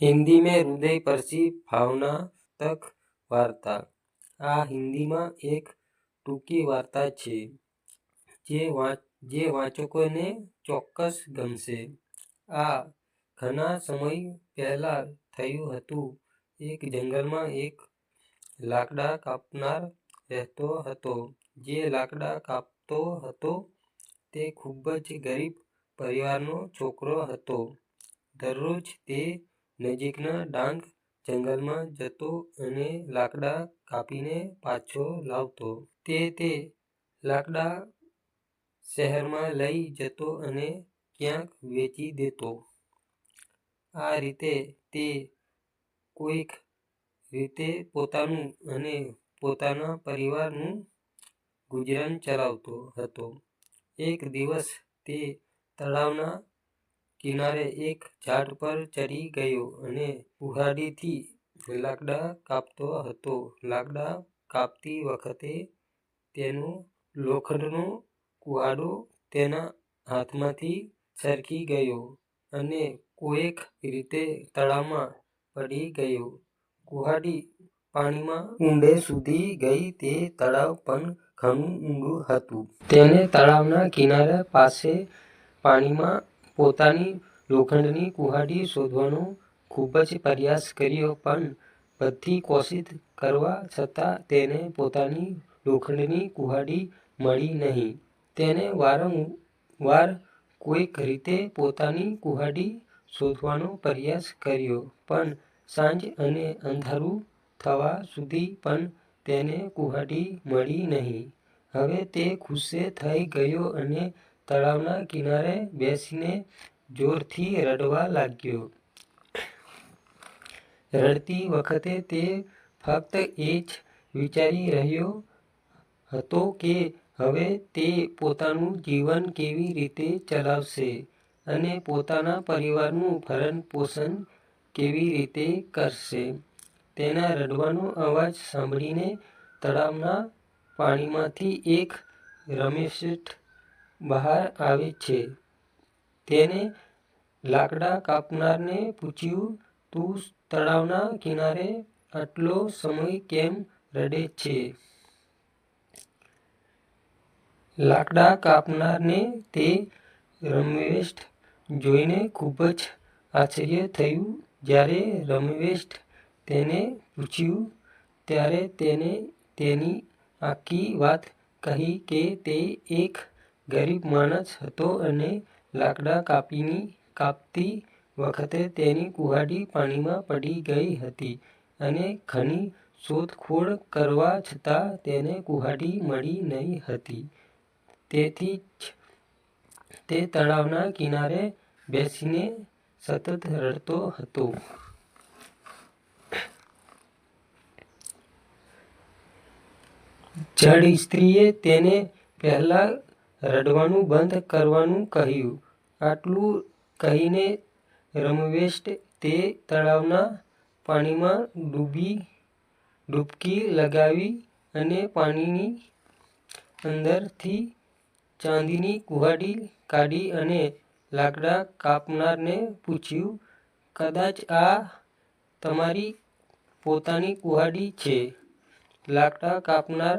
હિન્દી મેં હૃદય પરસી ભાવના તક વાર્તા. આ હિન્દીમાં એક ટૂંકી વાર્તા છે, જે વાંચ જે વાંચકોને ચોક્કસ ગમશે. આ ઘણા સમય પહેલાં થયું હતું. એક જંગલમાં એક લાકડા કાપનાર રહેતો હતો. જે લાકડા કાપતો હતો તે ખૂબ જ ગરીબ પરિવારનો છોકરો હતો. દરરોજ તે નજીકના ડાંગ જંગલમાં જતો અને લાકડા કાપીને પાછો લાવતો. તે તે લાકડા શહેરમાં લઈ જતો અને ક્યાંક વેચી દેતો. આ રીતે તે કોઈક રીતે પોતાનું અને પોતાના પરિવારનું ગુજરાન ચલાવતો હતો. એક દિવસ તે તળાવના કિનારે એક ઝાડ પર ચડી ગયો અને કુહાડીથી લાકડા કાપતો હતો. લાકડા કાપતી વખતે તેનું લોખંડનો કુહાડો તેના હાથમાંથી સરકી ગયો અને કોઈક રીતે તળાવમાં પડી ગયો. કુહાડી પાણીમાં ઊંડે સુધી ગઈ તે તળાવ પણ ઘણું ઊંડું હતું. તેણે તળાવના કિનારા પાસે પાણીમાં પોતાની લોખંડની કુહાડી શોધવાનો ખૂબ જ પ્રયાસ કર્યો, પણ બધી કોશિશ કરવા છતાં તેને પોતાની લોખંડની કુહાડી મળી નહીં. તેને વારંવાર કોઈક રીતે પોતાની કુહાડી શોધવાનો પ્રયાસ કર્યો, પણ સાંજ અને અંધારું થવા સુધી પણ તેને કુહાડી મળી નહીં. હવે તે ગુસ્સે થઈ ગયો અને તળાવના કિનારે બેસીને જોરથી રડવા લાગ્યો. રડતી વખતે તે ફક્ત એ જ વિચારી રહ્યો હતો કે હવે તે પોતાનું જીવન કેવી રીતે ચલાવશે અને પોતાના પરિવારનું ભરણ-પોષણ કેવી રીતે કરશે. તેના રડવાનો અવાજ સાંભળીને તળાવના પાણીમાંથી એક રમેશેઠ બહાર આવે છે. તેને લાકડા કાપનારને પૂછ્યું, તું તળાવના કિનારે આટલો સમય કેમ રડે છે? લાકડા કાપનારને તે રમવેસ્ટ જોઈને ખૂબ જ આશ્ચર્ય થયું. જ્યારે રમવેસ્ટ તેને પૂછ્યું ત્યારે તેને તેની આખી વાત કહી કે તે એક ગરીબ માણસ હતો અને લાકડા કાપીની, કાપતી વખતે તેની કુહાડી પાણીમાં પડી ગઈ હતી અને ઘણી શોધખોળ કરવા છતાં તેને કુહાડી મળી નહીં હતી. તેથી જ તે તળાવના કિનારે બેસીને સતત રડતો હતો. જડ સ્ત્રીએ તેને પહેલા રડવાનું બંધ કરવાનું કહ્યું. આટલું કહીને રમવેસ્ટ તે તળાવના પાણીમાં ડૂબી ડૂબકી લગાવી અને પાણીની અંદરથી ચાંદીની કુહાડી કાઢી અને લાકડા કાપનારને પૂછ્યું, કદાચ આ તમારી પોતાની કુહાડી છે? લાકડા કાપનાર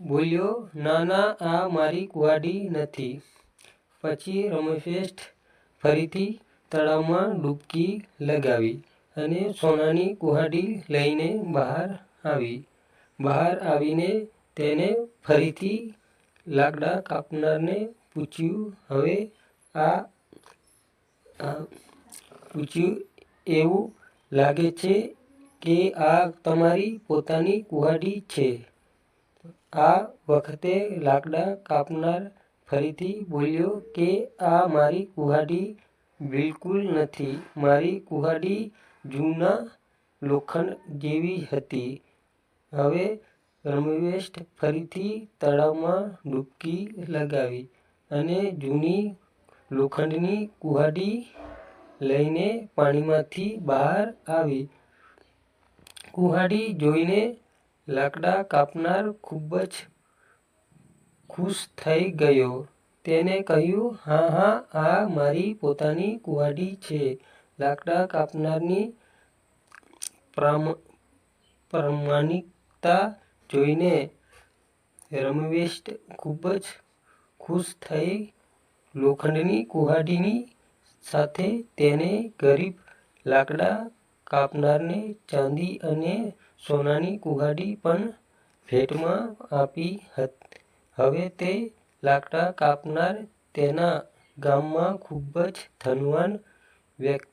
બોલ્યો, ના ના આ મારી કુહાડી નથી. પછી રમેશેષ્ઠ ફરીથી તળાવમાં ડૂબકી લગાવી અને સોનાની કુહાડી લઈને બહાર આવી. બહાર આવીને તેને ફરીથી લાકડા કાપનારને પૂછ્યું હવે આ પૂછ્યું, એવું લાગે છે કે આ તમારી પોતાની કુહાડી છે? આ વખતે લાકડા કાપનાર ફરીથી બોલ્યો કે આ મારી કુહાડી બિલકુલ નથી. મારી કુહાડી જૂના લોખંડ જેવી હતી. હવે રમવેસ્ટ ફરીથી તળાવમાં ડૂબકી લગાવી અને જૂની લોખંડની કુહાડી લઈને પાણીમાંથી બહાર આવી. કુહાડી જોઈને લાકડા કાપનાર ખૂબ જ ખુશ થઈ ગયો. તેને કહ્યું, હા હા આ મારી પોતાની કુહાડી છે. લાકડા કાપનારની પ્રામાણિકતા જોઈને રમવેશ ખૂબ જ ખુશ થઈ લોખંડની કુહાડીની સાથે તેને ગરીબ લાકડા કાપનારને ચાંદી અને સોનાની કુહાડી પણ ભેટમાં આપી. હવે તે લાકડા કાપનાર તેના ગામમાં ખૂબ જ ધનવાન વ્યક્તિ